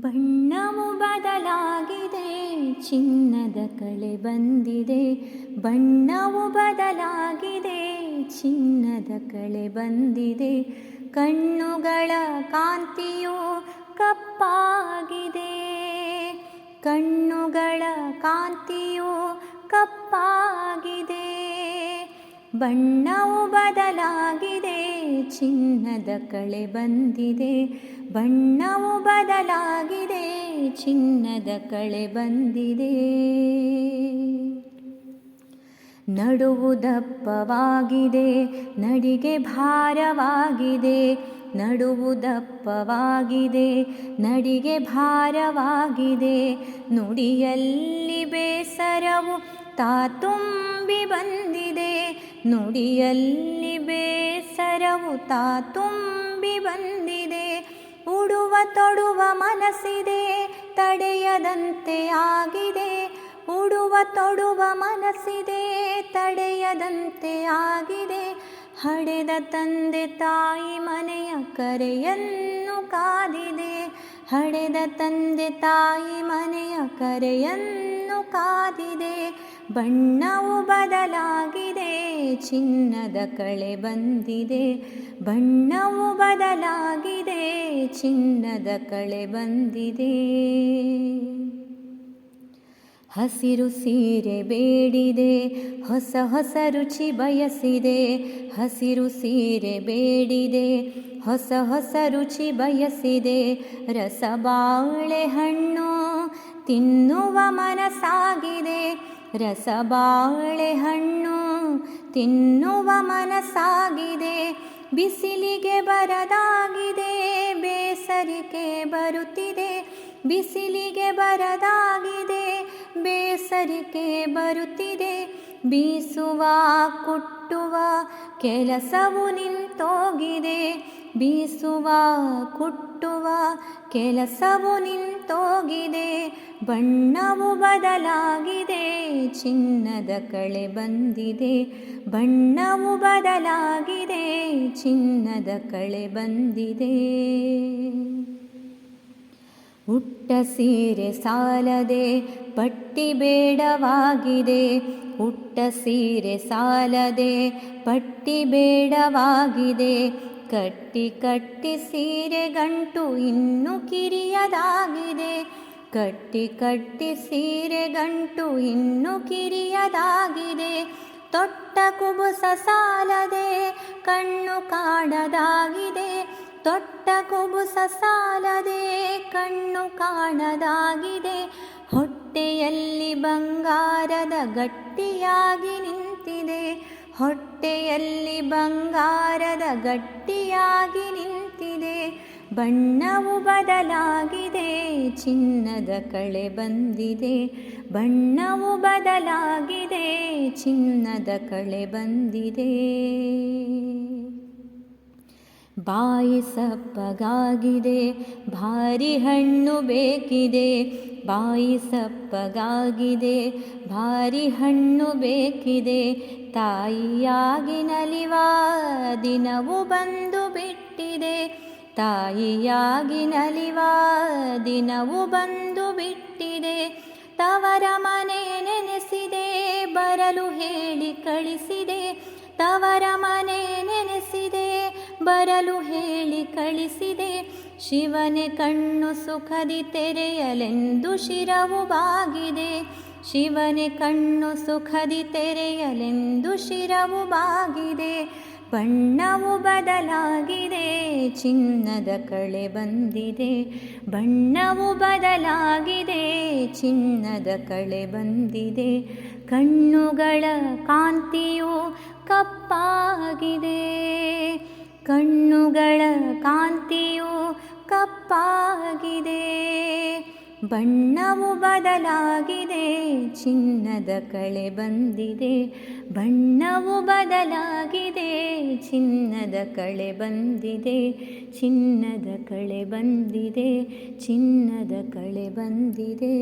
ಬಣ್ಣವು ಬದಲಾಗಿದೆ, ಚಿನ್ನದ ಕಳೆ ಬಂದಿದೆ. ಬಣ್ಣವು ಬದಲಾಗಿದೆ, ಚಿನ್ನದ ಕಳೆ ಬಂದಿದೆ. ಕಣ್ಣುಗಳ ಕಾಂತಿಯು ಕಪ್ಪಾಗಿದೆ. ಕಣ್ಣುಗಳ ಕಾಂತಿಯು ಕಪ್ಪಾಗಿದೆ. ಬಣ್ಣವು ಬದಲಾಗಿದೆ, ಚಿನ್ನದ ಕಳೆ ಬಂದಿದೆ. ಬಣ್ಣವು ಬದಲಾಗಿದೆ, ಚಿನ್ನದ ಕಳೆ ಬಂದಿದೆ. ನಡುವು ದಪ್ಪವಾಗಿದೆ, ನಡಿಗೆ ಭಾರವಾಗಿದೆ. ನಡುವು ದಪ್ಪವಾಗಿದೆ, ನಡಿಗೆ ಭಾರವಾಗಿದೆ. ನುಡಿಯಲ್ಲಿ ಬೇಸರವು ತಾ ತುಂಬಿ ಬಂದಿದೆ. ನುಡಿಯಲ್ಲಿ ಬೇಸರವು ತಾ ತುಂಬಿ ಬಂದಿದೆ. ಉಡುವ ತೊಡುವ ಮನಸ್ಸಿದೆ, ತಡೆಯದಂತೆ ಆಗಿದೆ. ಉಡುವ ತೊಡುವ ಮನಸ್ಸಿದೆ, ತಡೆಯದಂತೆ ಆಗಿದೆ. ಹಡೆದ ತಂದೆ ತಾಯಿ ಮನೆಯ ಕರೆಯನ್ನು ಕಾದಿದೆ. ಹಡೆದ ತಂದೆ ತಾಯಿ ಮನೆಯ ಕರೆಯನ್ನು ಕಾದಿದೆ. ಬಣ್ಣವು ಬದಲಾಗಿದೆ, ಚಿನ್ನದ ಕಳೆ ಬಂದಿದೆ. ಬಣ್ಣವು ಬದಲಾಗಿದೆ ಚಿನ್ನದ ಕಳೆ ಬಂದಿದೆ. ಹಸಿರು ಸೀರೆ ಬೇಡಿದೆ, ಹೊಸ ಹೊಸ ರುಚಿ ಬಯಸಿದೆ. ಹಸಿರು ಸೀರೆ ಬೇಡಿದೆ, ಹೊಸ ಹೊಸ ರುಚಿ ಬಯಸಿದೆ. ರಸಬಾಳೆ ಹಣ್ಣು ತಿನ್ನುವ ಮನಸ್ಸಾಗಿದೆ. ರಸಬಾಳೆ ಹಣ್ಣು ತಿನ್ನುವ ಮನಸ್ಸಾಗಿದೆ. ಬಿಸಿಲಿಗೆ ಬರದಾಗಿದೆ ಬೇಸರಿಕೆ ಬರುತ್ತಿದೆ. ಬಿಸಿಲಿಗೆ ಬರದಾಗಿದೆ ಬೇಸರಿಕೆ ಬರುತ್ತಿದೆ. ಬೀಸುವ, ಕುಟ್ಟುವ ಕೆಲಸವು ನಿಂತೋಗಿದೆ. ಬೀಸುವ, ಕುಟ್ಟುವ ಕೆಲಸವು ನಿಂತೋಗಿದೆ. ಬಣ್ಣವು ಬದಲಾಗಿದೆ, ಚಿನ್ನದ ಕಳೆ ಬಂದಿದೆ. ಬಣ್ಣವು ಬದಲಾಗಿದೆ, ಚಿನ್ನದ ಕಳೆ ಬಂದಿದೆ. ಉಟ್ಟ ಸೀರೆ ಸಾಲದೆ, ಪಟ್ಟಿ ಬೇಡವಾಗಿದೆ. ಉಟ್ಟ ಸೀರೆ ಸಾಲದೆ, ಪಟ್ಟಿ ಬೇಡವಾಗಿದೆ. ಕಟ್ಟಿ ಕಟ್ಟಿ ಸೀರೆ ಗಂಟು ಇನ್ನು ಕಿರಿಯದಾಗಿದೆ. ಕಟ್ಟಿ ಕಟ್ಟಿ ಸೀರೆ ಗಂಟು ಇನ್ನು ಕಿರಿಯದಾಗಿದೆ. ತೊಟ್ಟ ಕುಬುಸ ಸಾಲದೆ, ಕಣ್ಣು ಕಾಣದಾಗಿದೆ. ತೊಟ್ಟ ಕುಬುಸ ಸಾಲದೆ, ಕಣ್ಣು ಕಾಣದಾಗಿದೆ. ಹೊಟ್ಟೆಯಲ್ಲಿ ಬಂಗಾರದ ಗಟ್ಟಿಯಾಗಿ ನಿಂತಿದೆ. ಹೊಟ್ಟೆಯಲ್ಲಿ ಬಂಗಾರದ ಗಟ್ಟಿಯಾಗಿ ನಿಂತಿದೆ. ಬಣ್ಣವು ಬದಲಾಗಿದೆ, ಚಿನ್ನದ ಕಳೆ ಬಂದಿದೆ. ಬಣ್ಣವು ಬದಲಾಗಿದೆ, ಚಿನ್ನದ ಕಳೆ ಬಂದಿದೆ. ಬಾಯಿ ಸಪ್ಪಗಾಗಿದೆ, ಭಾರಿ ಹಣ್ಣು ಬೇಕಿದೆ. ಬಾಯಿ ಸಪ್ಪಗಾಗಿದೆ, ಭಾರಿ ಹಣ್ಣು ಬೇಕಿದೆ, ತಾಯಿಯಾಗಿ ನಲಿವ ದಿನವು ಬಂದು ಬಿಟ್ಟಿದೆ. ತಾಯಿಯಾಗಿ ನಲಿವ ದಿನವು ಬಂದು ಬಿಟ್ಟಿದೆ. ತವರ ಮನೆ ನೆನೆಸಿದೆ, ಬರಲು ಹೇಳಿ ಕಳಿಸಿದೆ. ತವರ ಮನೆ ನೆನೆಸಿದೆ, ಬರಲು ಹೇಳಿ ಕಳಿಸಿದೆ. ಶಿವನೇ ಕಣ್ಣು ಸುಖದಿ ತೆರೆಯಲೆಂದು ಶಿರವು ಬಾಗಿದೆ. ಶಿವನೆ ಕಣ್ಣು ಸುಖದಿ ತೆರೆಯಲೆಂದು ಶಿರವು ಬಾಗಿದೆ. ಬಣ್ಣವು ಬದಲಾಗಿದೆ, ಚಿನ್ನದ ಕಳೆ ಬಂದಿದೆ. ಬಣ್ಣವು ಬದಲಾಗಿದೆ, ಚಿನ್ನದ ಕಳೆ ಬಂದಿದೆ. ಕಣ್ಣುಗಳ ಕಾಂತಿಯು ಕಪ್ಪಾಗಿದೆ. ಕಣ್ಣುಗಳ ಕಾಂತಿಯು ಕಪ್ಪಾಗಿದೆ ಬಣ್ಣವು ಬದಲಾಗಿದೆ, ಚಿನ್ನದ ಕಳೆ ಬಂದಿದೆ. ಬಣ್ಣವು ಬದಲಾಗಿದೆ, ಚಿನ್ನದ ಕಳೆ ಬಂದಿದೆ. ಚಿನ್ನದ ಕಳೆ ಬಂದಿದೆ, ಚಿನ್ನದ ಕಳೆ ಬಂದಿದೆ.